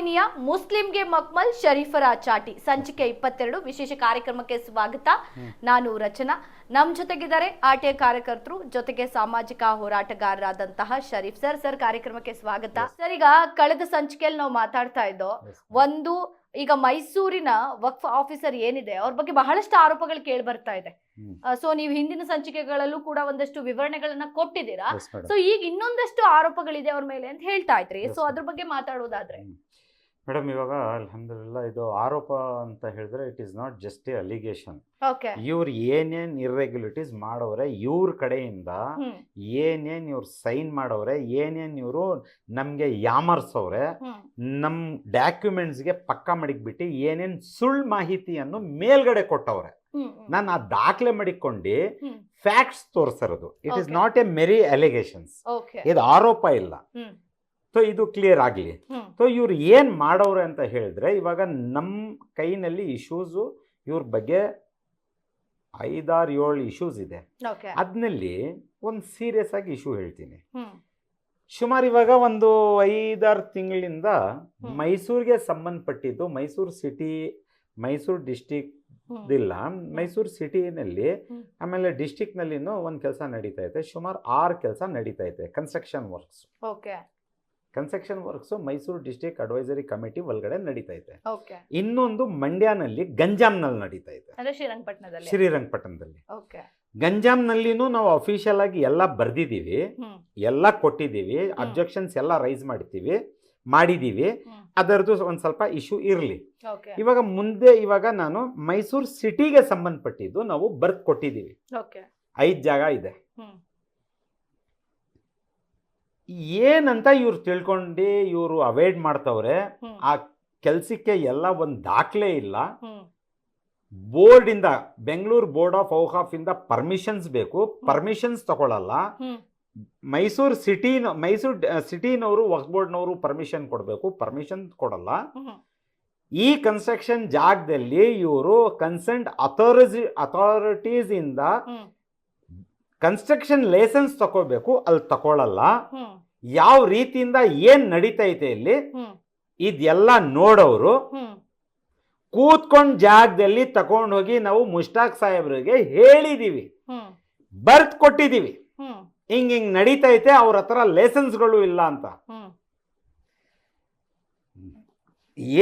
ವಾಹಿನಿಯ ಮುಸ್ಲಿಂಗೆ ಮಕ್ಮಲ್ ಶರೀಫರ ಚಾಟಿ. ಸಂಚಿಕೆ ಇಪ್ಪತ್ತೆರಡು. ವಿಶೇಷ ಕಾರ್ಯಕ್ರಮಕ್ಕೆ ಸ್ವಾಗತ. ನಾನು ರಚನಾ. ನಮ್ ಜೊತೆಗಿದ್ದಾರೆ ಆಟೆ ಕಾರ್ಯಕರ್ತರು ಜೊತೆಗೆ ಸಾಮಾಜಿಕ ಹೋರಾಟಗಾರರಾದಂತಹ ಶರೀಫ್ ಸರ್. ಸರ್ ಕಾರ್ಯಕ್ರಮಕ್ಕೆ ಸ್ವಾಗತ. ಸರ್ ಈಗ ಕಳೆದ ಸಂಚಿಕೆಯಲ್ಲಿ ನಾವು ಮಾತಾಡ್ತಾ ಇದ್ದೋ ಒಂದು ಈಗ ಮೈಸೂರಿನ ವಕ್ಫ್ ಆಫೀಸರ್ ಏನಿದೆ ಅವ್ರ ಬಗ್ಗೆ ಬಹಳಷ್ಟು ಆರೋಪಗಳು ಕೇಳಿ ಬರ್ತಾ ಇದೆ. ಸೊ ನೀವು ಹಿಂದಿನ ಸಂಚಿಕೆಗಳಲ್ಲೂ ಕೂಡ ಒಂದಷ್ಟು ವಿವರಣೆಗಳನ್ನ ಕೊಟ್ಟಿದ್ದೀರಾ? ಸೊ ಈಗ ಇನ್ನೊಂದಷ್ಟು ಆರೋಪಗಳಿದೆ ಅವ್ರ ಮೇಲೆ ಅಂತ ಹೇಳ್ತಾ ಇದ್ರಿ. ಸೊ. ಅದ್ರ ಬಗ್ಗೆ ಮಾತಾಡೋದಾದ್ರೆ. ಮೇಡಮ್ ಇವಾಗ ಅಲ್ಹಮ್ದುಲಿಲ್ಲ ಇದು ಆರೋಪ ಅಂತ ಹೇಳಿದ್ರೆ it is not just a allegation okay ಇವ್ರು ಏನೇನ್ ಇರ್ರೆಗ್ಯುಲಿಟೀಸ್ ಮಾಡವ್ರೆ ಇವ್ರ ಕಡೆಯಿಂದ ಏನೇನ್ ಇವ್ರು ಸೈನ್ ಮಾಡವ್ರೆ ಏನೇನ್ ಇವರು ನಮ್ಗೆ ಯಾಮರ್ಸವ್ರೆ ನಮ್ ಡಾಕ್ಯುಮೆಂಟ್ಸ್ಗೆ ಪಕ್ಕ ಮಡಿಕ್ಬಿಟ್ಟು ಏನೇನ್ ಸುಳ್ಳು ಮಾಹಿತಿಯನ್ನು ಮೇಲ್ಗಡೆ ಕೊಟ್ಟವ್ರೆ. ನಾನು ಆ ದಾಖಲೆ ಮಡಿಕೊಂಡು facts ತೋರಿಸಿರೋದು. It is not a mere allegations ಇದು ಆರೋಪ ಇಲ್ಲ. ಸೊ ಇದು ಕ್ಲಿಯರ್ ಆಗಲಿ. ಸೊ ಇವ್ರು ಏನು ಮಾಡೋರು ಅಂತ ಹೇಳಿದ್ರೆ ಇವಾಗ ನಮ್ಮ ಕೈನಲ್ಲಿ ಇಶ್ಯೂಸು ಇವ್ರ ಬಗ್ಗೆ ಐದಾರು ಏಳು ಇಶ್ಯೂಸ್ ಇದೆ. ಅದ್ನಲ್ಲಿ ಒಂದು ಸೀರಿಯಸ್ ಆಗಿ ಇಶ್ಯೂ ಹೇಳ್ತೀನಿ. ಸುಮಾರು ಇವಾಗ ಒಂದು ಐದಾರು ತಿಂಗಳಿಂದ ಮೈಸೂರಿಗೆ ಸಂಬಂಧಪಟ್ಟಿದ್ದು ಮೈಸೂರು ಸಿಟಿ ಮೈಸೂರು ಡಿಸ್ಟಿಕ್ ಇಲ್ಲ. ಮೈಸೂರು ಸಿಟಿನಲ್ಲಿ. ಆಮೇಲೆ ಡಿಸ್ಟಿಕ್ನಲ್ಲಿನೂ ಒಂದು ಕೆಲಸ ನಡೀತಾ ಇದೆ. ಸುಮಾರು ಆರು ಕೆಲಸ ನಡೀತಾ ಇದೆ construction works okay construction works Mysuru district advisory committee ಒಳಗಡೆ ನಡೀತಾ ಇದೆ. ಇನ್ನೊಂದು ಮಂಡ್ಯನಲ್ಲಿ ಗಂಜಾಂನಲ್ಲಿ ನಡೀತಾ ಇದೆ. ಶ್ರೀರಂಗಪಟ್ಟಣದಲ್ಲಿ ಗಂಜಾಂನಲ್ಲಿನೂ ನಾವು ಅಫಿಷಿಯಲ್ ಆಗಿ ಎಲ್ಲ ಬರ್ದಿದ್ದೀವಿ. ಎಲ್ಲ ಕೊಟ್ಟಿದ್ದೀವಿ. ಅಬ್ಜೆಕ್ಷನ್ಸ್ ಎಲ್ಲ ರೈಸ್ ಮಾಡ್ತೀವಿ ಮಾಡಿದ್ದೀವಿ. ಅದರದ್ದು ಒಂದು ಸ್ವಲ್ಪ ಇಶ್ಯೂ ಇರಲಿ. ಇವಾಗ ಮುಂದೆ ಇವಾಗ ನಾನು ಮೈಸೂರು ಸಿಟಿಗೆ ಸಂಬಂಧಪಟ್ಟಿದ್ದು ನಾವು ಬರ್ತ್ ಕೊಟ್ಟಿದ್ದೀವಿ. ಐದು ಜಾಗ ಇದೆ. ಏನಂತ ಇವ್ರು ತಿಳ್ಕೊಂಡು ಇವರು ಅವಾಯ್ಡ್ ಮಾಡ್ತವ್ರೆ ಆ ಕೆಲಸಕ್ಕೆ ಎಲ್ಲ ಒಂದು ದಾಖಲೆ ಇಲ್ಲ. ಬೋರ್ಡ್ ಬೋರ್ಡಿಂದ ಬೆಂಗಳೂರು ಬೋರ್ಡ್ ಆಫ್ ಔಕಾಫ್ ಇಂದ ಪರ್ಮಿಷನ್ಸ್ ಬೇಕು. ಪರ್ಮಿಷನ್ಸ್ ತಗೊಳ್ಳಲ್ಲ ಮೈಸೂರು ಸಿಟಿನ ಮೈಸೂರು ಸಿಟಿನವರು ವಕ್ಫ್ ಬೋರ್ಡ್ನವರು ಪರ್ಮಿಷನ್ ಕೊಡಬೇಕು. ಪರ್ಮಿಷನ್ ಕೊಡಲ್ಲ. ಈ ಕನ್ಸ್ಟ್ರಕ್ಷನ್ ಜಾಗದಲ್ಲಿ ಇವರು ಕನ್ಸರ್ಟ್ ಅಥಾರಿಟಿ ಅಥಾರಿಟೀಸ್ ಇಂದ ಕನ್ಸ್ಟ್ರಕ್ಷನ್ ಲೈಸೆನ್ಸ್ ತಗೋಬೇಕು ಅಲ್ಲಿ ತಗೊಳ್ಳಲ್ಲ ಯಾವ ರೀತಿಯಿಂದ ಏನ್ ನಡೀತೈತೆ ಇಲ್ಲಿ ಇದೆಲ್ಲ ನೋಡೋರು ಕೂತ್ಕೊಂಡ್ ಜಾಗದಲ್ಲಿ ತಗೊಂಡ್ ಹೋಗಿ ನಾವು ಮುಷ್ಟಾಕ್ ಸಾಹೇಬ್ರಿಗೆ ಹೇಳಿದೀವಿ. ಬರ್ತ್ ಕೊಟ್ಟಿದೀವಿ. ಹಿಂಗ್ ಹಿಂಗ್ ನಡೀತೈತೆ ಅವ್ರ ಹತ್ರ ಲೈಸೆನ್ಸ್ಗಳು ಇಲ್ಲ ಅಂತ.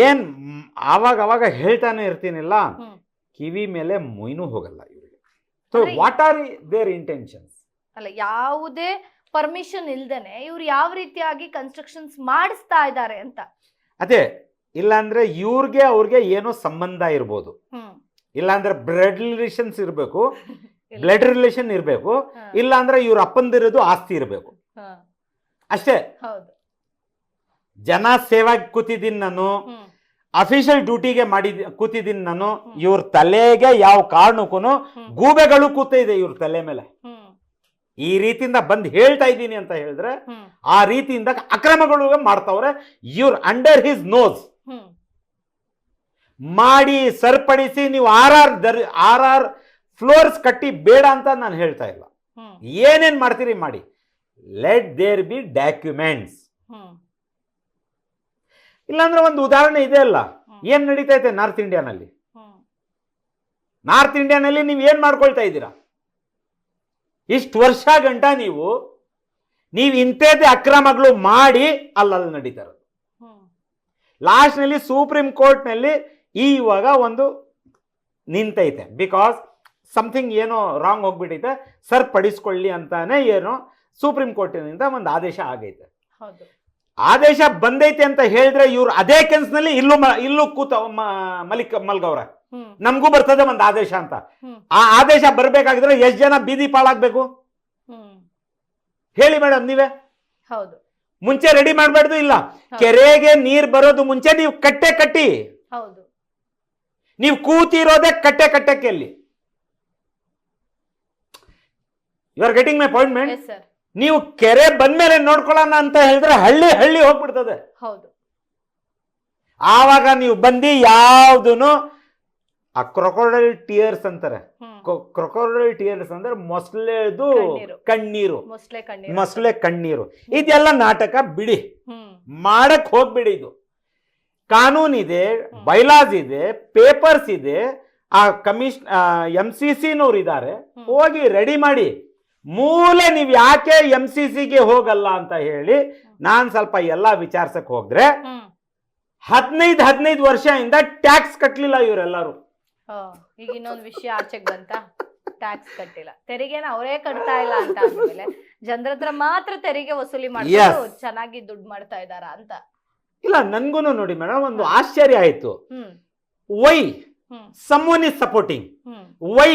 ಏನ್ ಮ್, ಆವಾಗ ಅವಾಗ ಹೇಳ್ತಾನೆ ಇರ್ತೀನಿಲ್ಲ. ಕಿವಿ ಮೇಲೆ ಮೊಯ್ನು ಹೋಗಲ್ಲ so what are their intentions ಅಲ್ಲ ಯಾವುದೇ ಪರ್ಮಿಷನ್ ಇಲ್ದೇನೆ ಇವ್ರು ಯಾವ ರೀತಿಯಾಗಿ ಕನ್ಸ್ಟ್ರಕ್ಷನ್ಸ್ ಮಾಡಿಸ್ತಾ ಇದ್ದಾರೆ ಅಂತ. ಅದೇ ಇಲ್ಲಾಂದ್ರೆ ಇವ್ರಿಗೆ ಅವ್ರಿಗೆ ಏನೋ ಸಂಬಂಧ ಇರ್ಬೋದು. ಇಲ್ಲಾಂದ್ರೆ ಬ್ಲಡ್ ರಿಲೇಷನ್ಸ್ ಇರಬೇಕು. ಬ್ಲಡ್ ರಿಲೇಷನ್ ಇರಬೇಕು ಇಲ್ಲಾಂದ್ರೆ ಇವ್ರ ಅಪ್ಪಂದಿರೋದು ಆಸ್ತಿ ಇರಬೇಕು. ಅಷ್ಟೇ. ಜನ ಸೇವಾಗಿ ಕೂತಿದ್ದೀನಿ ನಾನು. ಅಫಿಷಿಯಲ್ ಡ್ಯೂಟಿಗೆ ಮಾಡಿ ಕೂತಿದ್ದೀನಿ ನಾನು. ಇವ್ರ ತಲೆಗೆ ಯಾವ ಕಾರಣಕ್ಕೂ ಗೂಬೆಗಳು ಕೂತ ಇದೆ ಇವ್ರ ತಲೆ ಮೇಲೆ. ಈ ರೀತಿಯಿಂದ ಬಂದು ಹೇಳ್ತಾ ಇದ್ದೀನಿ ಅಂತ ಹೇಳಿದ್ರೆ ಆ ರೀತಿಯಿಂದ ಅಕ್ರಮಗಳು ಮಾಡ್ತಾವ್ರೆ. ಇವ್ರ ಅಂಡರ್ ಹಿಸ್ ನೋಸ್ ಮಾಡಿ ಸರಿಪಡಿಸಿ ನೀವು ಆರ್ ಆರ್ ದರ್, ಆರ್ ಆರ್ ಫ್ಲೋರ್ಸ್ ಕಟ್ಟಿ ಬೇಡ ಅಂತ ನಾನು ಹೇಳ್ತಾ ಇಲ್ಲ. ಏನೇನ್ ಮಾಡ್ತೀರಿ ಮಾಡಿ. ಲೆಟ್ ದೇರ್ ಬಿ ಡಾಕ್ಯುಮೆಂಟ್ಸ್ ಇಲ್ಲಾಂದ್ರೆ ಒಂದು ಉದಾಹರಣೆ ಇದೆ ಅಲ್ಲ. ಏನ್ ನಡೀತಾ ಇದೆ ನಾರ್ತ್ ಇಂಡಿಯಾನಲ್ಲಿ? ನಾರ್ತ್ ಇಂಡಿಯಾನಲ್ಲಿ ನೀವು ಏನ್ ಮಾಡ್ಕೊಳ್ತಾ ಇದ್ದೀರಾ? ಇಷ್ಟು ವರ್ಷ ಗಂಟ ನೀವು ನೀವು ಇಂಥದ್ದೇ ಅಕ್ರಮಗಳು ಮಾಡಿ ಅಲ್ಲಲ್ಲಿ ನಡೀತಾ ಇರೋದು ಲಾಸ್ಟ್ನಲ್ಲಿ ಸುಪ್ರೀಂ ಕೋರ್ಟ್ನಲ್ಲಿ ಇವಾಗ ಒಂದು ನಿಂತೈತೆ. ಬಿಕಾಸ್ ಸಮಥಿಂಗ್ ಏನೋ ರಾಂಗ್ ಹೋಗ್ಬಿಟ್ಟೈತೆ ಸರಿಪಡಿಸ್ಕೊಳ್ಳಿ ಅಂತಾನೆ ಏನೋ ಸುಪ್ರೀಂ ಕೋರ್ಟಿನಿಂದ ಒಂದು ಆದೇಶ ಆಗೈತೆ. ಆದೇಶ ಬಂದೈತೆ ಅಂತ ಹೇಳಿದ್ರೆ ಇವ್ರು ಅದೇ ಕೆನ್ಸ್ನಲ್ಲಿ ಇಲ್ಲೂ ಇಲ್ಲೂ ಕೂತ ಮಲಿಕ್ ಮಲ್ಗವ್ರೆ. ನಮಗೂ ಬರ್ತದೆ ಒಂದು ಆದೇಶ ಅಂತ. ಆ ಆದೇಶ ಬರ್ಬೇಕಾಗಿದ್ರೆ ಎಷ್ಟು ಜನ ಬೀದಿ ಪಾಳಾಗ್ಬೇಕು? ಹೇಳಿ ಮೇಡಮ್ ನೀವೇ. ಹೌದು. ಮುಂಚೆ ರೆಡಿ ಮಾಡಬಾರ್ದು ಇಲ್ಲ. ಕೆರೆಗೆ ನೀರ್ ಬರೋದು ಮುಂಚೆ ನೀವು ಕಟ್ಟೆ ಕಟ್ಟಿ. ಹೌದು. ನೀವು ಕೂತಿರೋದೇ ಕಟ್ಟೆ ಕಟ್ಟಕ್ಕೆ ಅಲ್ಲಿ. You are getting my point sir ನೀವು ಕೆರೆ ಬಂದ್ಮೇಲೆ ನೋಡ್ಕೊಳ್ಳೋಣ ಅಂತ ಹೇಳಿದ್ರೆ ಹಳ್ಳಿ ಹಳ್ಳಿ ಹೋಗ್ಬಿಡ್ತದೆ. ಹೌದು. ಆವಾಗ ನೀವು ಬಂದು ಯಾವ್ದು ಆ ಕ್ರೊಕೊಡೈಲ್ ಟಿಯರ್ಸ್ ಅಂತಾರೆ. ಕ್ರೊಕೊಡೈಲ್ ಟಿಯರ್ಸ್ ಅಂದ್ರೆ ಮೊಸಳೆದು ಕಣ್ಣೀರು. ಮೊಸಳೆ ಕಣ್ಣೀರು. ಇದೆಲ್ಲ ನಾಟಕ ಬಿಡಿ. ಮಾಡಕ್ ಹೋಗ್ಬಿಡಿ ಇದು. ಕಾನೂನಿದೆ ಬೈಲಾಸ್ ಇದೆ ಪೇಪರ್ಸ್ ಇದೆ. ಆ ಕಮಿಷನ್ ಎಂ ಸಿ ಸಿನವ್ರು ಇದ್ದಾರೆ. ಹೋಗಿ ರೆಡಿ ಮಾಡಿ. ಮೂಲೆ ನೀವು ಯಾಕೆ ಎಂ ಸಿ ಸಿಗೆ ಹೋಗಲ್ಲ ಅಂತ ಹೇಳಿ ನಾನ್ ಸ್ವಲ್ಪ ಎಲ್ಲ ವಿಚಾರ್ಸಕ್ ಹೋದ್ರೆ ಹದಿನೈದು ಹದಿನೈದು ವರ್ಷದಿಂದ ಟ್ಯಾಕ್ಸ್ ಕಟ್ಲಿಲ್ಲ ಇವರೆಲ್ಲರೂ. ಈಗ ಇನ್ನೊಂದ್ ವಿಷಯ ಆಚೆಗೆ ಬಂತ? ಟ್ಯಾಕ್ಸ್ ಕಟ್ಟಿಲ್ಲ. ತೆರಿಗೆನ ಅವರೇ ಕಟ್ತಾ ಇಲ್ಲ ಅಂತ ಅಂದ್ಮೇಲೆ ಜನರ ಹತ್ರ ಮಾತ್ರ ತೆರಿಗೆ ವಸೂಲಿ ಮಾಡ್ಕೊಂಡು ಚೆನ್ನಾಗಿ ದುಡ್ಡು ಮಾಡ್ತಾ ಇದಾರ ಅಂತ. ಇಲ್ಲ ನನ್ಗೂನು ನೋಡಿ ಮೇಡಮ್ ಒಂದು ಆಶ್ಚರ್ಯ ಆಯ್ತು. Why some is supporting why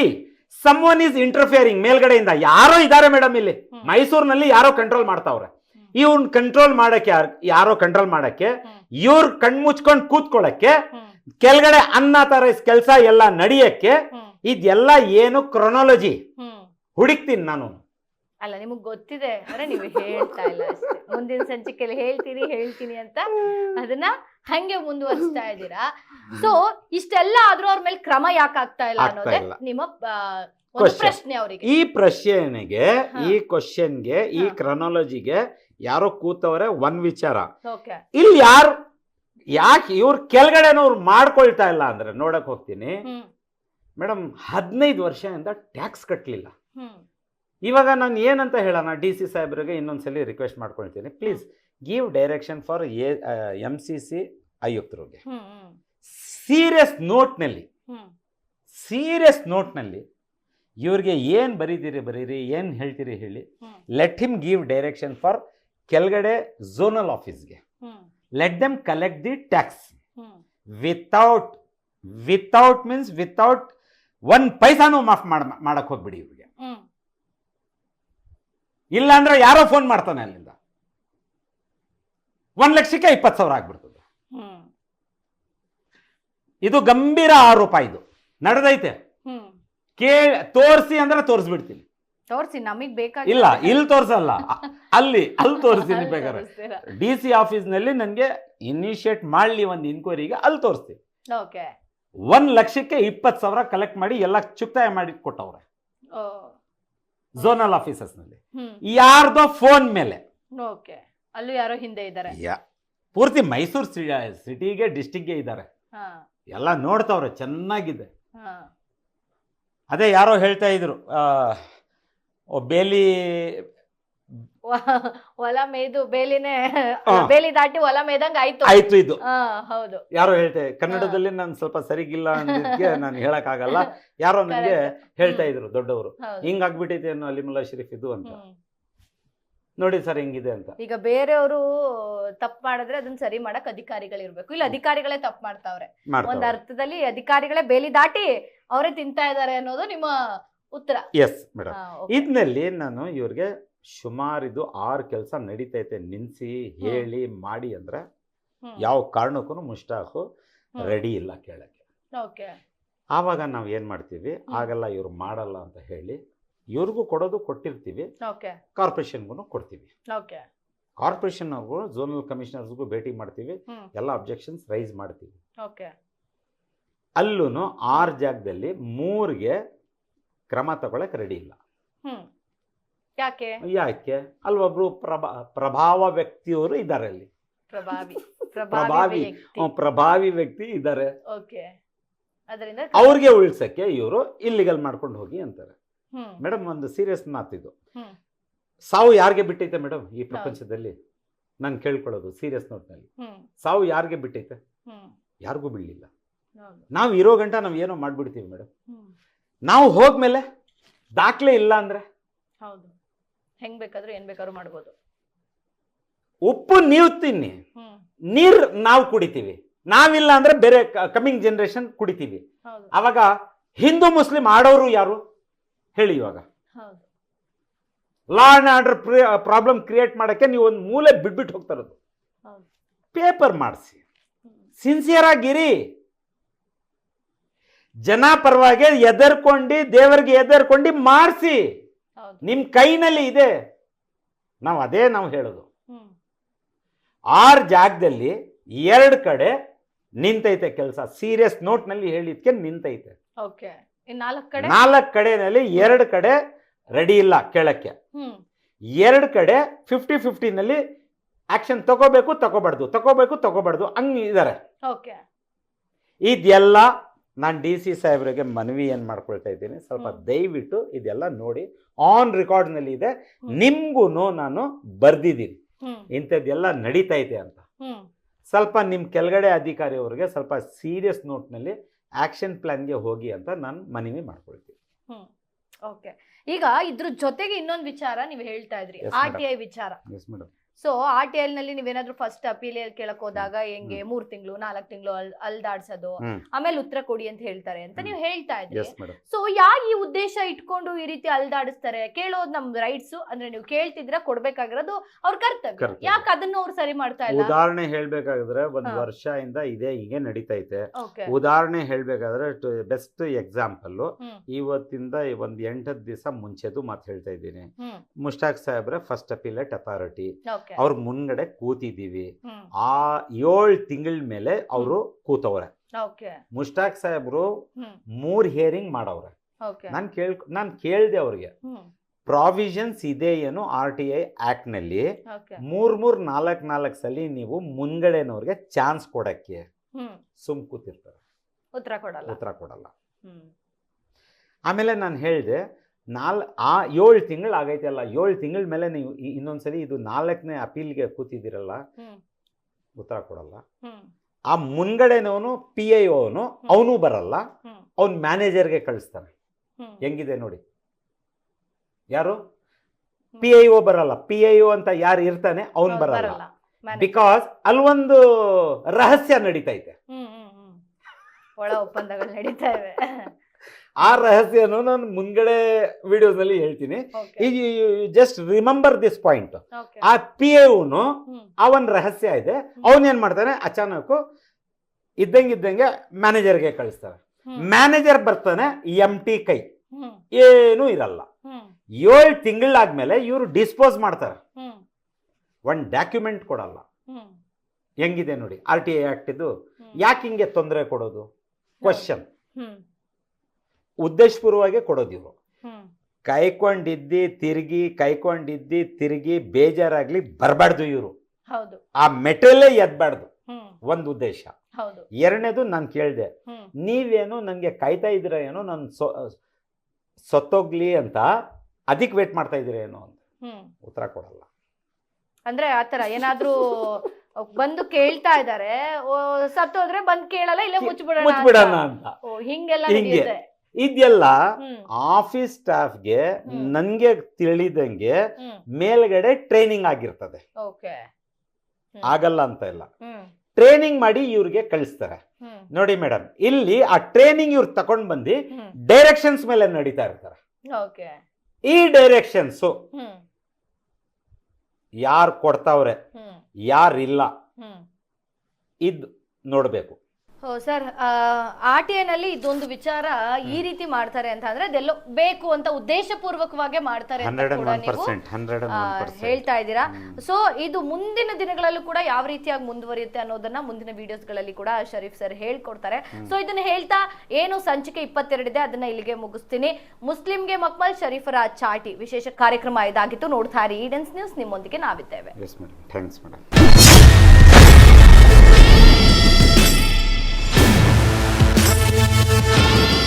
someone is interfering ಮೇಲ್ಗಡೆಯಿಂದ ಯಾರೋ ಇದ್ದಾರೆ ಮೇಡಮ್ ಇಲ್ಲಿ. ಮೈಸೂರಿನಲ್ಲಿ ಯಾರೋ ಕಂಟ್ರೋಲ್ ಮಾಡ್ತಾವ್ರೆ. ಇವ್ನ್ ಕಂಟ್ರೋಲ್ ಮಾಡಕ್ಕೆ ಯಾರ್- ಯಾರೋ ಕಂಟ್ರೋಲ್ ಮಾಡಕ್ಕೆ. ಇವ್ರ ಕಣ್ ಮುಚ್ಕೊಂಡ್ ಕೂತ್ಕೊಳಕ್ಕೆ ಕೆಳಗಡೆ ಅನ್ನ ತರ ಕೆಲಸ ಎಲ್ಲ ನಡಿಯಕ್ಕೆ ಇದೆಲ್ಲ ಏನು ಕ್ರೊನಾಲಜಿ ಹುಡುಕ್ತೀನಿ ನಾನು. ಅಲ್ಲ ನಿಮಗ್ ಗೊತ್ತಿದೆ. ಅಂದ್ರೆ ನೀವು ಹೇಳ್ತಾ ಇಲ್ಲ ಅಷ್ಟೇ. ಮುಂದಿನ ಸಂಚಿಕೆಯಲ್ಲಿ ಹೇಳ್ತೀನಿ ಹೇಳ್ತೀನಿ ಅಂತ ಅದನ್ನ ಹಂಗೆ ಮುಂದುವರಿಸ್ತಾ ಇದ್ದೀರಾ? ಸೊ ಇಷ್ಟೆಲ್ಲ ಆದ್ರೂ ಅವ್ರ ಮೇಲೆ ಕ್ರಮ ಯಾಕೆ ಆಗ್ತಾ ಇಲ್ಲ ಅನ್ನೋದೇ ನಿಮ್ಮ ಒಂದು ಪ್ರಶ್ನೆ ಅವರಿಗೆ. ಈ ಪ್ರಶ್ನೆಗೆ. ಈ ಕ್ವಶನ್ಗೆ ಈ ಕ್ರನಾಲಜಿಗೆ ಯಾರೋ ಕೂತವ್ರೆ ಒಂದ್ ವಿಚಾರ. ಇಲ್ಲಿ ಯಾರು ಯಾಕೆ ಇವ್ರ ಕೆಳಗಡೆನವ್ರು ಮಾಡ್ಕೊಳ್ತಾ ಇಲ್ಲ ಅಂದ್ರೆ ನೋಡಕ್ ಹೋಗ್ತೀನಿ. ಮೇಡಮ್ ಹದಿನೈದು ವರ್ಷದಿಂದ ಟ್ಯಾಕ್ಸ್ ಕಟ್ಟಲಿಲ್ಲ ಇವಾಗ ನಾನು ಏನಂತ ಹೇಳೋಣ? ಡಿ ಸಿ ಸಾಹೇಬ್ರಿಗೆ ಇನ್ನೊಂದ್ಸಲಿ ರಿಕ್ವೆಸ್ಟ್ ಮಾಡ್ಕೊಳ್ತೀನಿ. Please give direction for A M C C ಆಯುಕ್ತರಿಗೆ. ಸೀರಿಯಸ್ ನೋಟ್ನಲ್ಲಿ ಸೀರಿಯಸ್ ನೋಟ್ನಲ್ಲಿ ಇವ್ರಿಗೆ ಏನು ಬರೀತೀರಿ ಬರೀರಿ ಏನು ಹೇಳ್ತೀರಿ ಹೇಳಿ let him give direction for ಕೆಳಗಡೆ ಝೋನಲ್ ಆಫೀಸ್ಗೆ let them collect the tax without without means without one ಪೈಸಾನು ಮಾಫ್ ಮಾಡ ಮಾಡಕ್ಕೆ ಹೋಗ್ಬಿಡಿ ಇವ್ರಿಗೆ. ಇಲ್ಲ ಅಂದ್ರೆ ಯಾರೋ ಫೋನ್ ಮಾಡ್ತಾನೆ ಅಲ್ಲಿಂದ. ಒಂದ್ ಲಕ್ಷಕ್ಕೆ ಇಪ್ಪತ್ತು ಸಾವಿರ ಆಗ್ಬಿಡ್ತದೆ. ಇದು ಗಂಭೀರ ಆರೋಪ ಇದು. ನಡೆದೈತೆ. ಕೇ ತೋರಿಸಿ ಅಂದ್ರೆ ತೋರಿಸ್ಬಿಡ್ತೀನಿ. ತೋರಿಸಿ ನಮಗ್ ಬೇಕಾಗಿ ಇಲ್ಲ ಇಲ್ಲಿ ತೋರಿಸಲ್ಲ. ಅಲ್ಲಿ ಅಲ್ಲಿ ತೋರಿಸ್ತೀನಿ ಬೇಕಾದ್ರೆ. ಡಿ ಸಿ ಆಫೀಸ್ನಲ್ಲಿ ನನಗೆ ಇನಿಷಿಯೇಟ್ ಮಾಡ್ಲಿ ಒಂದು ಇನ್ಕ್ವೈರಿಗೆ ಅಲ್ಲಿ ತೋರಿಸ್ತೀನಿ ಒಂದ್ ಲಕ್ಷಕ್ಕೆ ಇಪ್ಪತ್ತು ಸಾವಿರ ಕಲೆಕ್ಟ್ ಮಾಡಿ ಎಲ್ಲ ಚುಕ್ತಾಯ ಮಾಡಿ ಕೊಟ್ಟವ್ರೆ. ಝೋನಲ್ ಆಫೀಸಸ್ನಲ್ಲಿ. ಯಾರ್ದೋ ಫೋನ್ ಮೇಲೆ. ಓಕೆ ಅಲ್ಲೂ ಯಾರೋ ಹಿಂದೆ ಇದ್ದಾರೆ. ಯಾ ಪೂರ್ತಿ ಮೈಸೂರು ಸಿಟಿಗೆ ಡಿಸ್ಟಿಕ್ಗೆ ಇದ್ದಾರೆ. ಎಲ್ಲ ನೋಡ್ತಾವ್ರೆ ಚೆನ್ನಾಗಿದೆ. ಅದೇ ಯಾರೋ ಹೇಳ್ತಾ ಇದ್ರು ಬೇಲಿ ಹೊಲ ಮೇಯ್ದು ಬೇಲಿನೇ ಹಾ. ಬೇಲಿ ದಾಟಿ ಹೊಲ ಮೇಯ್ದಂಗ್ ಆಯ್ತು. ಆಯ್ತು ಇದು. ಹಾ ಹೌದು. ಯಾರೋ ಹೇಳ್ತೇವೆ ಕನ್ನಡದಲ್ಲಿ ನಾನು ಸ್ವಲ್ಪ ಸರಿಗಿಲ್ಲ ಅನ್ನೋದಕ್ಕೆ ನಾನು ಹೇಳಕ್ಕಾಗಲ್ಲ. ಯಾರೋ ನನಗೆ. ಹೇಳ್ತಾ. ಇದ್ರು ದೊಡ್ಡವರು. ಹೌದು. ಹಿಂಗಾಗ್ಬಿಟ್ಟಿದೆ ಅನ್ನೋ ಅಲಿಮುಲ್ಲಾ ಶರೀಫ್ ಇದು ಅಂತ. ಹ್ಮ್. ನೋಡಿ ಸರ್ ಹಿಂಗಿದೆ ಅಂತ. ಈಗ ಬೇರೆಯವರು ತಪ್ಪು ಮಾಡಿದ್ರೆ ಅದನ್ನ ಸರಿ ಮಾಡಕ್ ಅಧಿಕಾರಿಗಳಿರ್ಬೇಕು ಇಲ್ಲ ಅಧಿಕಾರಿಗಳೇ ತಪ್ಪು ಮಾಡ್ತಾವ್ರೆ. ಒಂದ್ ಮಾಡ್ತಾರೆ ಅರ್ಥದಲ್ಲಿ ಅಧಿಕಾರಿಗಳೇ ಬೇಲಿ ದಾಟಿ ಅವರೇ ತಿಂತಾ ಇದಾರೆ ಅನ್ನೋದು ನಿಮ್ಮ ಉತ್ತರ. ಎಸ್ ಮೇಡಮ್ ಹಾ, okay. ಇದ್ನಲ್ಲಿ ನಾನು ಇವ್ರಿಗೆ ಸುಮಾರು ಇದು ಆರು ಕೆಲಸ ನಡೀತೈತೆ. ನಿನ್ಸಿ ಹೇಳಿ ಮಾಡಿ ಅಂದ್ರೆ ಯಾವ ಕಾರಣಕ್ಕೂ ಮುಷ್ಟಾಕು. ರೆಡಿ ಇಲ್ಲ ಕೇಳಕ್ಕೆ. ಓಕೆ. ಆವಾಗ ನಾವು ಏನು ಮಾಡ್ತೀವಿ ಆಗಲ್ಲ ಇವ್ರು ಮಾಡಲ್ಲ ಅಂತ ಹೇಳಿ ಇವ್ರಿಗೂ ಕೊಡೋದು ಕೊಟ್ಟಿರ್ತೀವಿ ಓಕೆ. ಕಾರ್ಪೊರೇಷನ್ಗೂ ಕೊಡ್ತೀವಿ. ಓಕೆ. ಕಾರ್ಪೊರೇಷನ್ ಅವ್ರಿಗೂ ಝೋನಲ್ ಕಮಿಷನರ್ಸ್ಗೂ ಭೇಟಿ ಮಾಡ್ತೀವಿ ಎಲ್ಲ ಅಬ್ಜೆಕ್ಷನ್ಸ್ ರೈಸ್ ಮಾಡ್ತೀವಿ. ಓಕೆ. ಅಲ್ಲೂ ಆರು ಜಾಗದಲ್ಲಿ ಮೂರಿಗೆ ಕ್ರಮ ತಗೊಳಕ್ ರೆಡಿ ಇಲ್ಲ. ಯಾಕೆ? ಯಾಕೆ? ಅಲ್ವೊಬ್ರು ಪ್ರಭಾ ಪ್ರಭಾವ ವ್ಯಕ್ತಿಯವರು ಇದ್ದಾರೆ ಅಲ್ಲಿ ಪ್ರಭಾವಿ. ಪ್ರಭಾವಿ. ಪ್ರಭಾವಿ. ವ್ಯಕ್ತಿ. ಹ್ಮ್, ಪ್ರಭಾವಿ ವ್ಯಕ್ತಿ ಇದ್ದಾರೆ. ಓಕೆ. ಅದರಿಂದ ಅವ್ರಿಗೆ ಉಳಿಸಕ್ಕೆ ಇವರು ಇಲ್ಲಿಗಲ್ ಮಾಡ್ಕೊಂಡು ಹೋಗಿ ಅಂತಾರೆ. ಹ್ಮ್. ಮೇಡಮ್ ಒಂದು ಸೀರಿಯಸ್ ಮಾತಿದು. ಹ್ಮ್. ಸಾವು ಯಾರಿಗೆ ಬಿಟ್ಟೈತೆ ಮೇಡಮ್ ಈ ಪ್ರಪಂಚದಲ್ಲಿ? ನಾನು ಕೇಳ್ಕೊಳ್ಳೋದು ಸೀರಿಯಸ್ ನೋಟ್ನಲ್ಲಿ. ಹ್ಮ್. ಸಾವು ಯಾರಿಗೆ ಬಿಟ್ಟೈತೆ? ಹ್ಮ್. ಯಾರಿಗೂ ಬಿಡಲಿಲ್ಲ. ಹೌದು. ನಾವು ಇರೋ ಗಂಟ ನಾವು ಏನೋ ಮಾಡ್ಬಿಡ್ತೀವಿ ಮೇಡಮ್. ಹ್ಮ್. ನಾವು ಹೋದ್ಮೇಲೆ ದಾಖಲೆ ಇಲ್ಲ ಅಂದ್ರೆ? ಹೌದು. ಹೆಂಗ್ ಬೇಕಾದ್ರೂ ಏನ್ ಬೇಕಾದ್ರೂ ಮಾಡ್ಬೋದು. ಉಪ್ಪು ನೀವು ತಿನ್ನಿ. ನೀರ್ ನಾವು ಕುಡಿತೀವಿ. ನಾವಿಲ್ಲ ಅಂದ್ರೆ ಬೇರೆ ಕಮಿಂಗ್ ಜನರೇಷನ್ ಕುಡಿತೀವಿ. ಅವಾಗ ಹಿಂದೂ ಮುಸ್ಲಿಂ ಆಡೋರು ಯಾರು? ಹೇಳಿ ಇವಾಗ. Law and order problem create ಮಾಡಕ್ಕೆ ನೀವು ಒಂದು ಮೂಲೆ ಬಿಟ್ಬಿಟ್ಟು ಹೋಗ್ತಾರದು ಪೇಪರ್ ಮಾಡಿಸಿ. ಸಿನ್ಸಿಯರ್ ಆಗಿರಿ. ಜನ ಪರವಾಗಿ ಎದರ್ಕೊಂಡು ದೇವರಿಗೆ ಎದರ್ಕೊಂಡು ಮಾಡಿಸಿ. ನಿಮ್ಮ ಕೈನಲ್ಲಿ ಇದೆ. ನಾವು ಅದೇ ನಾವು ಹೇಳೋದು. ಆರ್ ಜಾಗದಲ್ಲಿ ಎರಡು ಕಡೆ ನಿಂತೈತೆ ಕೆಲಸ. ಸೀರಿಯಸ್ ನೋಟ್ನಲ್ಲಿ ಹೇಳಿದ್ಕೆ ನಿಂತೈತೆ. ನಾಲ್ಕ್ ಕಡೆ? ನಾಲ್ಕು ಕಡೆನಲ್ಲಿ ಎರಡು ಕಡೆ ರೆಡಿ ಇಲ್ಲ ಕೇಳಕ್ಕೆ. ಎರಡು ಕಡೆ ಫಿಫ್ಟಿ ಫಿಫ್ಟಿನಲ್ಲಿ ಆಕ್ಷನ್ ತಗೋಬೇಕು ತಗೋಬಾರ್ದು ತಗೋಬೇಕು ತಗೋಬಾರ್ದು ಹಂಗ ಇದ್ದಾರೆ ಓಕೆ. ಇದೆಲ್ಲ ನಾನು ಡಿ ಸಿ ಸಾಹೇಬ್ರಿಗೆ ಮನವಿ ಏನು ಮಾಡ್ಕೊಳ್ತಾ ಇದ್ದೀನಿ ಸ್ವಲ್ಪ ದಯವಿಟ್ಟು ಇದೆಲ್ಲ ನೋಡಿ ಆನ್ ರೆಕಾರ್ಡ್ನಲ್ಲಿ ಇದೆ ನಿಮಗೂ ನಾನು ಬರ್ದಿದ್ದೀನಿ. ಇಂಥದ್ದೆಲ್ಲ ನಡೀತಾ ಇದೆ ಅಂತ. ಸ್ವಲ್ಪ ನಿಮ್ಮ ಕೆಳಗಡೆ ಅಧಿಕಾರಿಯವ್ರಿಗೆ ಸ್ವಲ್ಪ ಸೀರಿಯಸ್ ನೋಟ್ನಲ್ಲಿ ಆಕ್ಷನ್ ಪ್ಲಾನ್ಗೆ ಹೋಗಿ ಅಂತ ನಾನು ಮನವಿ ಮಾಡ್ಕೊಳ್ತೀನಿ. ಓಕೆ ಈಗ ಇದ್ರ ಜೊತೆಗೆ ಇನ್ನೊಂದು ವಿಚಾರ ನೀವು ಹೇಳ್ತಾ ಇದ್ರಿ ಆರ್ ಟಿ ಐ ವಿಚಾರ. ಎಸ್ ಮೇಡಮ್ ಸೊ ಆ ಟೇಲ್ ಐ ನಲ್ಲಿ ನೀವೇನಾದ್ರೂ ಫಸ್ಟ್ ಅಪೀಲ್ ಕೇಳಕ್ ಹೋದಾಗ ಹೆಂಗೆ? ಮೂರ್ ತಿಂಗಳು ನಾಲ್ಕು ತಿಂಗಳು ಅಲ್ ಅಲ್ದಾಡ್ಸೋದು ಆಮೇಲೆ ಉತ್ತರ ಕೊಡಿ ಅಂತ ಹೇಳ್ತಾರೆ ಅಂತ ನೀವು ಹೇಳ್ತಾ ಇದ್ರಿ. ಸೊ ಯಾಕೆ ಈ ಉದ್ದೇಶ ಇಟ್ಕೊಂಡು ಈ ರೀತಿ ಅಲ್ದಾಡಿಸ್ತಾರೆ? ಕೇಳೋದು ನಮ್ ರೈಟ್ಸ್ ಅಂದ್ರೆ ನೀವು ಕೇಳ್ತಿದ್ರ ಕೊಡ್ಬೇಕಾಗಿರೋದು ಅವ್ರ ಕರ್ತವ್ಯ. ಯಾಕೆ ಅದನ್ನ ಅವ್ರು ಸರಿ ಮಾಡ್ತಾ ಇಲ್ಲ? ಉದಾಹರಣೆ ಹೇಳ್ಬೇಕಾದ್ರೆ ಒಂದ್ ವರ್ಷ ವರ್ಷದಿಂದ ಇದೇ ಹೀಗೆ ನಡೀತೈತೆ. ಉದಾಹರಣೆ ಹೇಳ್ಬೇಕಾದ್ರೆ ಬೆಸ್ಟ್ ಎಕ್ಸಾಂಪಲ್ ಇವತ್ತಿಂದ ಒಂದ್ ಎಂಟತ್ತು ದಿವಸ ಮುಂಚೆದು ಮಾತು ಹೇಳ್ತಾ ಇದ್ದೀನಿ. ಮುಷ್ಟಾಕ್ ಮುಷ್ತಾಕ್ ಸಾಹೇಬ್ರೆ ಫಸ್ಟ್ ಅಪೀಲ್ ಅಥಾರಿಟಿ ಅವ್ರ ಮುನ್ಗಡೆ ಕೂತಿದ್ದೀವಿ. ಆ ಏಳು ತಿಂಗಳ ಮೇಲೆ ಅವರು ಕೂತವ್ರೆ. ಮುಷ್ಟಾಕ್ ಮುಷ್ತಾಕ್ ಸಾಹೇಬ್ರು ಮೂರ್ ಹಿಯರಿಂಗ್ ಮಾಡವ್ರೆ. ನಾನ್ ನಾನು ಕೇಳ್ ನಾನು ಕೇಳ್ದೆ ಅವ್ರಿಗೆ. ಪ್ರಾವಿಷನ್ಸ್ ಇದೆ ಏನು ಆರ್ ಟಿ ಐ ಆಕ್ಟ್ನಲ್ಲಿ ಮೂರ್ ಮೂರ್ ನಾಲ್ಕ್ ನಾಲ್ಕು ಸಲ ನೀವು ಮುನ್ಗಡೆನವ್ರಿಗೆ ಚಾನ್ಸ್ ಕೊಡಕ್ಕೆ ಸುಮ್ ಕೂತಿರ್ತಾರೆ. ಉತ್ತರ ಕೊಡಲ್ಲ. ಉತ್ತರ ಕೊಡಲ್ಲ. ಆಮೇಲೆ ನಾನು ಹೇಳಿದೆ ನಾಲ್ ಆ ಏಳು ತಿಂಗಳು ಆಗೈತೆ ಅಲ್ಲ ಏಳು ತಿಂಗಳ ಮೇಲೆ ನೀವು ಇನ್ನೊಂದ್ಸರಿ ಇದು ನಾಲ್ಕನೇ ಅಪೀಲ್ಗೆ ಕೂತಿದ್ದೀರಲ್ಲ ಉತ್ತರ ಕೊಡಲ್ಲ. ಆ ಮುನ್ಗಡೆನವನು ಪಿ ಐ ಅವನು ಅವನು ಬರಲ್ಲ ಅವನ್ ಮ್ಯಾನೇಜರ್ಗೆ ಕಳಿಸ್ತಾನೆ. ಹೆಂಗಿದೆ ನೋಡಿ. ಯಾರು? ಪಿ ಐ ಒ ಬರಲ್ಲ. ಪಿ ಐ ಒ ಅಂತ ಯಾರು ಇರ್ತಾನೆ ಅವನು ಬರಲ್ಲ. ಬಿಕಾಸ್ ಅಲ್ಲೊಂದು ರಹಸ್ಯ ನಡೀತೈತೆ. ಹ್ಮ್. ಒಳ ಒಪ್ಪಂದಗಳು ನಡೀತಾ ಇವೆ. ಆ ರಹಸ್ಯನು ನಾನು ಮುಂದ್ಗಡೆ ವಿಡಿಯೋಸ್ನಲ್ಲಿ ಹೇಳ್ತೀನಿ ಈಗ ಜಸ್ಟ್ ರಿಮೆಂಬರ್ ದಿಸ್ ಪಾಯಿಂಟ್ ಆ ಪಿ ಎನು ಅವನ ರಹಸ್ಯ ಇದೆ. ಅವನ್ ಏನ್ ಮಾಡ್ತಾನೆ? ಅಚಾನಕ್ ಇದ್ದಂಗಿದ್ದಂಗೆ ಇದ್ದಂಗೆ ಮ್ಯಾನೇಜರ್ಗೆ ಕಳಿಸ್ತಾರೆ ಮ್ಯಾನೇಜರ್ ಬರ್ತಾನೆ ಎಂ ಟಿ ಕೈ ಏನೂ ಇರಲ್ಲ. ಏಳು ತಿಂಗಳಾದ್ಮೇಲೆ ಇವರು ಡಿಸ್ಪೋಸ್ ಮಾಡ್ತಾರೆ. ಒನ್ ಒಂದ್ ಡಾಕ್ಯುಮೆಂಟ್ ಕೊಡಲ್ಲ. ಹೆಂಗಿದೆ ನೋಡಿ? ಆರ್ ಟಿ ಐ ಆಕ್ಟ್ ಇದು ಯಾಕೆ ಹಿಂಗೆ ತೊಂದರೆ ಕೊಡೋದು? ಕ್ವಶನ್ ಉದ್ದೇಶಪೂರ್ವವಾಗಿ ಕೊಡೋದು ಇವರು. ಕೈಕೊಂಡಿದ್ದಿ ಕಾಯ್ಕೊಂಡಿದ್ದಿ ತಿರುಗಿ ಕೈಕೊಂಡಿದ್ದಿ ತಿರುಗಿ ಬೇಜಾರಾಗ್ಲಿ ಬರಬಾರ್ದು ಇವರು. ಆ ಮೆಟೀರಿಯಲ್ಲೇ ಎದ್ಬಾರ್ದು. ಒಂದು ಉದ್ದೇಶ. ಎರಡನೇದು ನಾನು ಕೇಳಿದೆ ನೀವೇನು ನನಗೆ ಕಾಯ್ತಾ ಇದ್ರ ಏನೋ ನಾನು ಸೊತ್ತೋಗ್ಲಿ ಅಂತ ಅದಕ್ಕೆ ವೇಟ್ ಮಾಡ್ತಾ ಇದ್ರ ಏನೋ ಅಂತ. ಉತ್ತರ ಕೊಡಲ್ಲ. ಅಂದ್ರೆ ಆತರ ಏನಾದ್ರೂ ಬಂದು ಕೇಳ್ತಾ ಇದಾರೆ ಸತ್ತೋದ್ರೆ ಬಂದ್ ಕೇಳಲ್ಲ ಇಲ್ಲ ಮುಚ್ಚಿಬಿಡೋಣ ಅಂತ. ಹಿಂಗೆಲ್ಲ ಹಿಂಗೆ. ಇದೆಲ್ಲ ಆಫೀಸ್ ಸ್ಟಾಫ್ಗೆ ನನ್ಗೆ ನನಗೆ ತಿಳಿದಂಗೆ ಮೇಲ್ಗಡೆ ಟ್ರೈನಿಂಗ್ ಆಗಿರ್ತದೆ. ಆಗಲ್ಲ ಅಂತ ಇಲ್ಲ. ಟ್ರೈನಿಂಗ್ ಮಾಡಿ ಇವ್ರಿಗೆ ಕಳಿಸ್ತಾರೆ. ನೋಡಿ ಮೇಡಮ್ ಇಲ್ಲಿ ಆ ಟ್ರೈನಿಂಗ್ ಇವ್ರು ತಗೊಂಡ್ ಬಂದು ಡೈರೆಕ್ಷನ್ಸ್ ಮೇಲೆ ನಡೀತಾ ಇರ್ತಾರೆ. ಈ ಡೈರೆಕ್ಷನ್ಸ್ ಯಾರು ಕೊಡ್ತಾವ್ರೆ ಯಾರಿಲ್ಲ ಇದ್ ನೋಡ್ಬೇಕು. ಸರ್ ಆರ್ ಟಿ ನಲ್ಲಿ ಇದೊಂದು ವಿಚಾರ ಈ ರೀತಿ ಮಾಡ್ತಾರೆ ಅಂತ ಅಂದ್ರೆ ಅದೆಲ್ಲೋ ಬೇಕು ಅಂತ ಮಾಡ್ತಾರೆ ಆ, ಒನ್ ಪರ್ಸೆಂಟ್ ಹೇಳ್ತಾ ಇದ್ದೀರಾ? ಸೊ ಇದು ಮುಂದಿನ ದಿನಗಳಲ್ಲೂ ಕೂಡ ಯಾವ ರೀತಿಯಾಗಿ ಮುಂದುವರಿಯುತ್ತೆ ಅನ್ನೋದನ್ನ ಮುಂದಿನ ವಿಡಿಯೋಸ್ಗಳಲ್ಲಿ ಕೂಡ ಶರೀಫ್ ಸರ್ ಹೇಳ್ಕೊಡ್ತಾರೆ. ಸೊ ಇದನ್ನ ಹೇಳ್ತಾ ಏನು ಸಂಚಿಕೆ ಇಪ್ಪತ್ತೆರಡಿದೆ ಅದನ್ನ ಇಲ್ಲಿಗೆ ಮುಗಿಸ್ತೀನಿ. ಮುಸ್ಲಿಂಗೆ ಮಕ್ಮಲ್ ಶರೀಫರ ಚಾಟಿ ವಿಶೇಷ ಕಾರ್ಯಕ್ರಮ ಇದಾಗಿತ್ತು. ನೋಡ್ತಾ ಇರಿ ಈಡನ್ಸ್ ನ್ಯೂಸ್ ನಿಮ್ಮೊಂದಿಗೆ ನಾವಿದ್ದೇವೆ. Yes madam thanks madam